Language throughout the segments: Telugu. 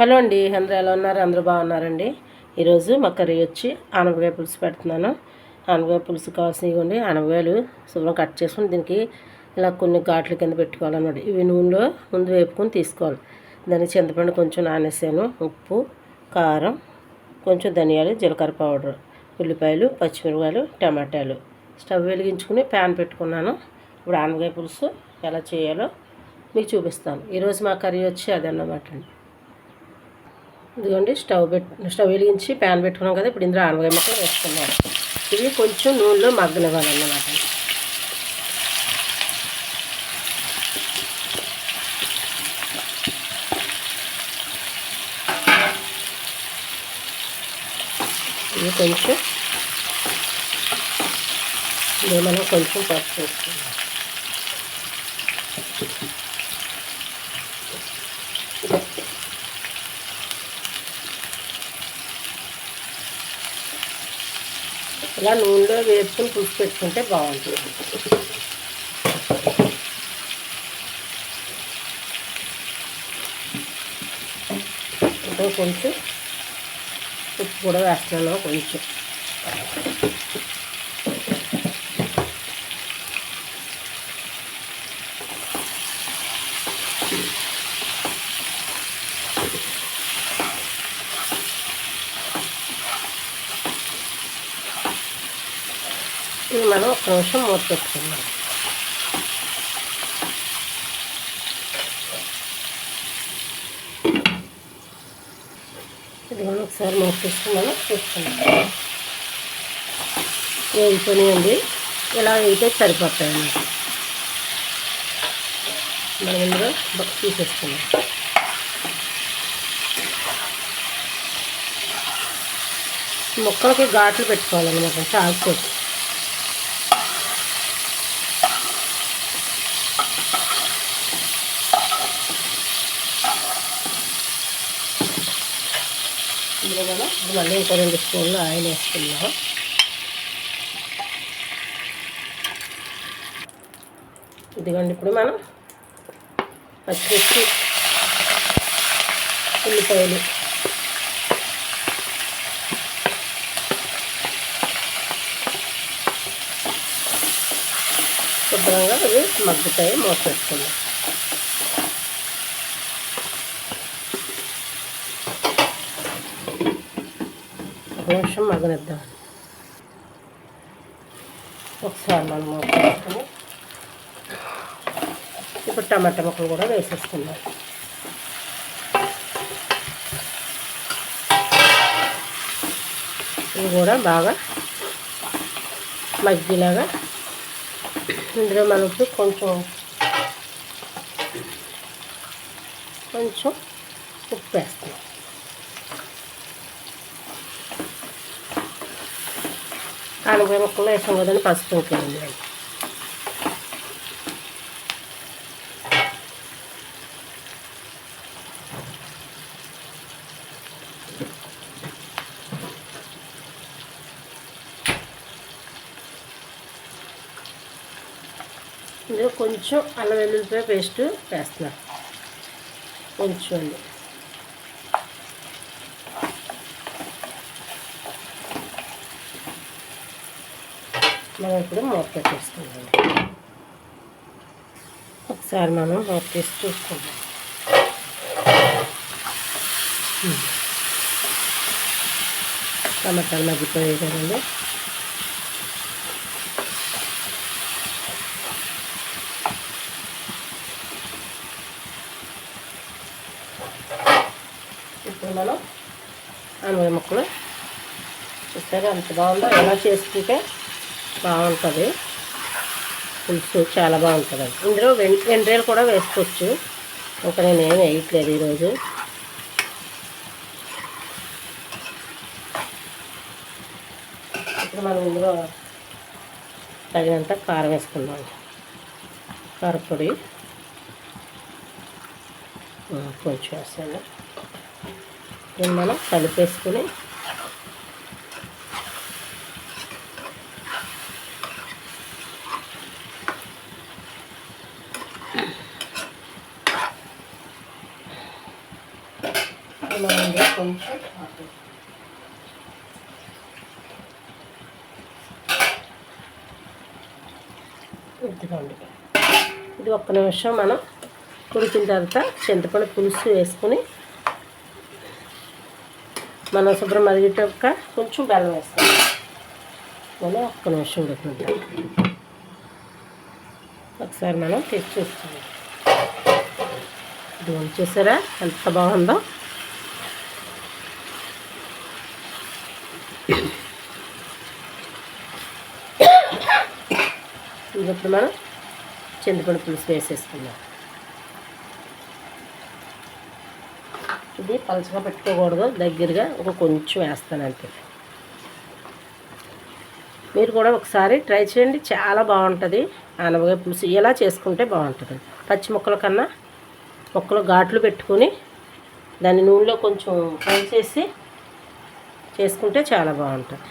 హలో అండి అందరూ ఎలా ఉన్నారు? అందరూ బాగున్నారండి? ఈరోజు మా కర్రీ వచ్చి ఆనపకాయ పులుసు పెడుతున్నాను. ఆనపకాయ పులుసు కావాల్సినవి ఆనపకాయలు శుభ్రం కట్ చేసుకుని దీనికి ఇలా కొన్ని ఘాట్ల కింద పెట్టుకోవాలన్నమాట. ఇవి నూనెలో ముందు వేపుకొని తీసుకోవాలి. దానికి చింతపండు కొంచెం నానేసాను. ఉప్పు కారం కొంచెం ధనియాలు జీలకర్ర పౌడర్ ఉల్లిపాయలు పచ్చిమిరపకాయలు టమాటాలు. స్టవ్ వెలిగించుకుని ప్యాన్ పెట్టుకున్నాను. ఇప్పుడు ఆనపకాయ పులుసు ఎలా చేయాలో మీకు చూపిస్తాను. ఈరోజు మా కర్రీ వచ్చి అదన్నమాట అండి. ఇదిగోండి స్టవ్ పెట్టు స్టవ్ వెలిగించి ప్యాన్ పెట్టుకున్నాం కదా ఇప్పుడు ఇందులో ఆనగాయ ముక్కలు వేసుకున్నాం ఇవి కొంచెం నూనెలో మగ్గనివ్వాలన్నమాట. ఇవి కొంచెం ఇవి మనం కొంచెం పసుపు వేసుకున్నాం ఇలా నూనెలో వేసుకుని పులుసు పెట్టుకుంటే బాగుంటుంది. కొంచెం ఉప్పు కూడా వేస్తున్నాను కొంచెం. ఇది మనం ఒక నిమిషం మూత పెట్టుకుందాం. ఇది మనం ఒకసారి మూత పెట్టుకున్నాను చూసుకున్నాం వేయిపోయినాయండి ఇలా వేయితే సరిపోతాయండి మనం ఇందులో తీసేసుకున్నాం మొక్కలకి ఘాట్లు పెట్టుకోవాలన్నమాట చాకుతోటి ఇందులో మనం మళ్ళీ ఇంకో రెండు స్పూన్లు ఆయిల్ వేసుకుందాం. ఇదిగోండి ఇప్పుడు మనం పచ్చిమిర్చి ఉల్లిపాయలు. శుభ్రంగా అవి మగ్గుతాయి మూత నిమిషం మగ్గనిద్దాం. ఒకసారి మనం మూత ఇప్పుడు టమాటా ముక్కలు కూడా వేసేసుకుందాం. ఇవి కూడా బాగా మగ్గిలాగా ఇందులో మనం ఇప్పుడు కొంచెం కొంచెం ఉప్పు వేస్తాం ఆనపకాయ ముక్కలు వేసాం కదండి పసుపు ఇంకేంది ఇందులో కొంచెం అల్లం వెల్లుల్లిపాయ పేస్ట్ వేస్తున్నాను కొంచెం అండి మనం ఇప్పుడు మూత పెట్టేసుకుందాం. ఒకసారి మనం మూత తీసి చూసుకుందాం. టమాటాలు మగ్గిపోయాయి కదండి. ఇప్పుడు మనం అనవై ముక్కలు చూసారా అంత బాగుందో ఎలా చేసుకుంటే బాగుంటుంది. పులుసు చాలా బాగుంటుంది. ఇందులో వెం వెండ్రేలు కూడా వేసుకోవచ్చు. ఇంకా నేను ఏం వేయట్లేదు ఈరోజు. ఇప్పుడు మనం ఇందులో తగినంత కారం వేసుకుందాం. కారపొడి. కొంచెం వేస్తాను మనం కలిపేసుకుని మనం ఇదిగోండి. ఇది ఒక్క నిమిషం మనం ఉడికిన తర్వాత చింతపండు పులుసు వేసుకుని మనం శుభ్రం మరిగేటక్క కొంచెం బెల్లం వేస్తాం. మనం ఒక్క నిమిషం ఉడుకుంటాం ఒకసారి మనం టేస్ట్ చూస్తాం. ఇది చూసారా ఎంత బాగుందో. ఇది ఇప్పుడు మనం చింతపండు పులుసు వేసేసుకుందాం. ఇది పలుచగా పెట్టుకోకూడదు దగ్గరగా ఒక కొంచెం వేస్తాను అంతే. మీరు కూడా ఒకసారి ట్రై చేయండి చాలా బాగుంటుంది. ఆనపకాయ పులుసు ఇలా చేసుకుంటే బాగుంటుంది. పచ్చి ముక్కల కన్నా ముక్కలు ఘాట్లు పెట్టుకొని దాన్ని నూనెలో కొంచెం ఫ్రై చేసి చేసుకుంటే చాలా బాగుంటుంది.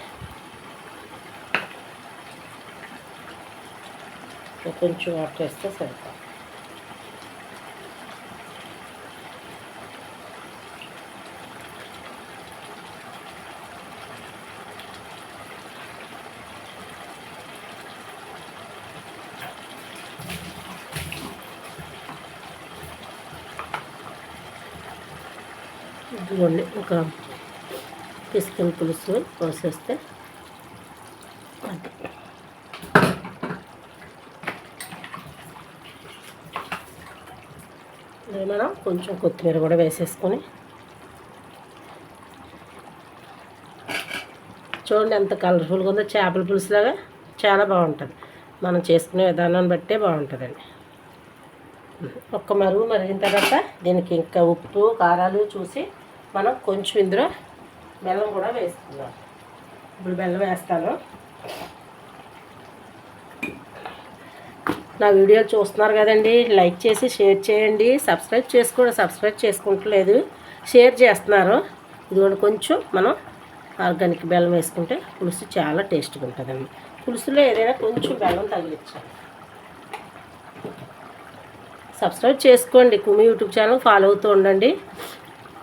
కొంచెం వాటర్ వేస్తే సరిపోతుంది ఇదిగోండి ఒక పిసికిన పులుసు పోసేస్తే ఇది మనం కొంచెం కొత్తిమీర కూడా వేసేసుకొని. చూడండి ఎంత కలర్ఫుల్గా ఉందో చేపల పులుసులాగా చాలా బాగుంటుంది. మనం చేసుకునే విధానాన్ని బట్టే బాగుంటుందండి. ఒక్క మరుగు మరిగిన తర్వాత దీనికి ఇంకా ఉప్పు కారాలు చూసి మనం కొంచెం ఇందులో బెల్లం కూడా వేసుకుందాం. ఇప్పుడు బెల్లం వేస్తాను. నా వీడియో చూస్తున్నారు కదండి లైక్ చేసి షేర్ చేయండి. సబ్స్క్రైబ్ చేసుకోండి సబ్స్క్రైబ్ చేసుకుంటలేదు షేర్ చేస్తున్నారు. ఇదిగోండి కొంచెం మనం ఆర్గానిక్ బెల్లం వేసుకుంటే పులుసు చాలా టేస్ట్గా ఉంటుందండి. పులుసులో ఏదైనా కొంచెం బెల్లం తగిలించాలి సబ్స్క్రైబ్ చేసుకోండి. కుమి యూట్యూబ్ ఛానల్ ఫాలో అవుతూ ఉండండి.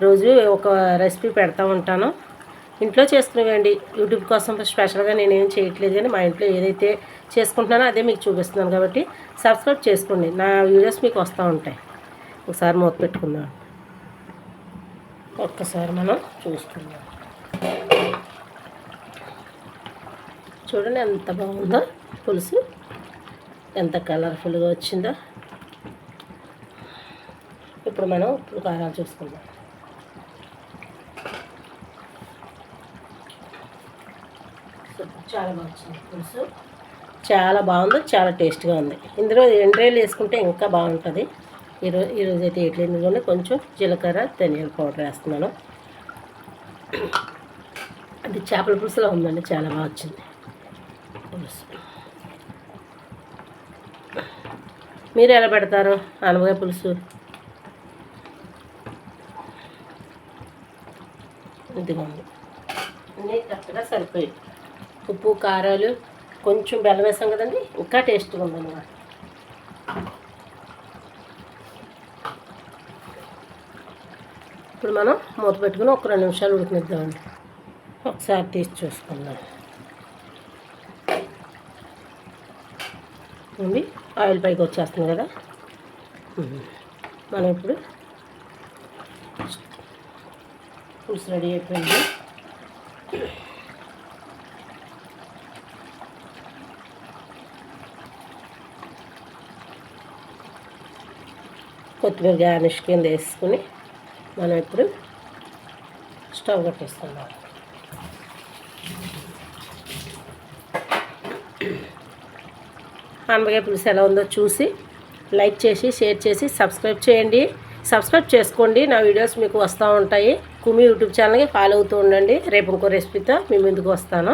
రోజు ఒక రెసిపీ పెడతా ఉంటాను. ఇంట్లో చేసుకునేవండి యూట్యూబ్ కోసం స్పెషల్గా నేనేం చేయట్లేదు కానీ మా ఇంట్లో ఏదైతే చేసుకుంటున్నానో అదే మీకు చూపిస్తున్నాను కాబట్టి సబ్స్క్రైబ్ చేసుకోండి. నా వీడియోస్ మీకు వస్తూ ఉంటాయి. ఒకసారి మూత పెట్టుకుందాం. ఒక్కసారి మనం చూసుకుందాం చూడండి ఎంత బాగుందో పులుసు. ఎంత కలర్ఫుల్గా వచ్చిందో. ఇప్పుడు మనం ఉప్పు కారాలు చూసుకుందాం. చాలా బాగా వచ్చింది పులుసు. చాలా బాగుంది చాలా టేస్ట్గా ఉంది. ఇందులో ఎండ్రాయిలు వేసుకుంటే ఇంకా బాగుంటుంది. ఈరోజు ఈరోజు అయితే ఇడ్లీలోనే కొంచెం జీలకర్ర ధనియాల పౌడర్ వేస్తున్నాను. అది చేపల పులుసులో ఉందండి చాలా బాగా వచ్చింది. పులుసు. మీరు ఎలా పెడతారు అనపకాయ పులుసు? ఇదిగోండి. అన్నీ కరెక్ట్గా సరిపోయి ఉప్పు కారాలు కొంచెం బెల్లం వేసాం కదండి. ఇంకా టేస్ట్గా ఉందన్నమాట. ఇప్పుడు మనం మూత పెట్టుకుని ఒక రెండు నిమిషాలు ఉడికినిద్దామండి. ఒకసారి తీసి చూసుకుందాం. ఉంది ఆయిల్ పైకి వచ్చేస్తుంది కదా. మనం ఇప్పుడు పులుసు రెడీ అయిపోయింది. కొత్తిమీర గార్నిష్ కింద వేసుకుని మనం ఇప్పుడు స్టవ్ కట్టేస్తున్నాం ఆనపకాయ పులుసు ఎలా ఉందో చూసి లైక్ చేసి షేర్ చేసి సబ్స్క్రైబ్ చేయండి. సబ్స్క్రైబ్ చేసుకోండి. నా వీడియోస్ మీకు వస్తూ ఉంటాయి. కుమి యూట్యూబ్ ఛానల్కి ఫాలో అవుతూ ఉండండి. రేపు ఇంకో రెసిపీతో మీ ముందుకు వస్తాను.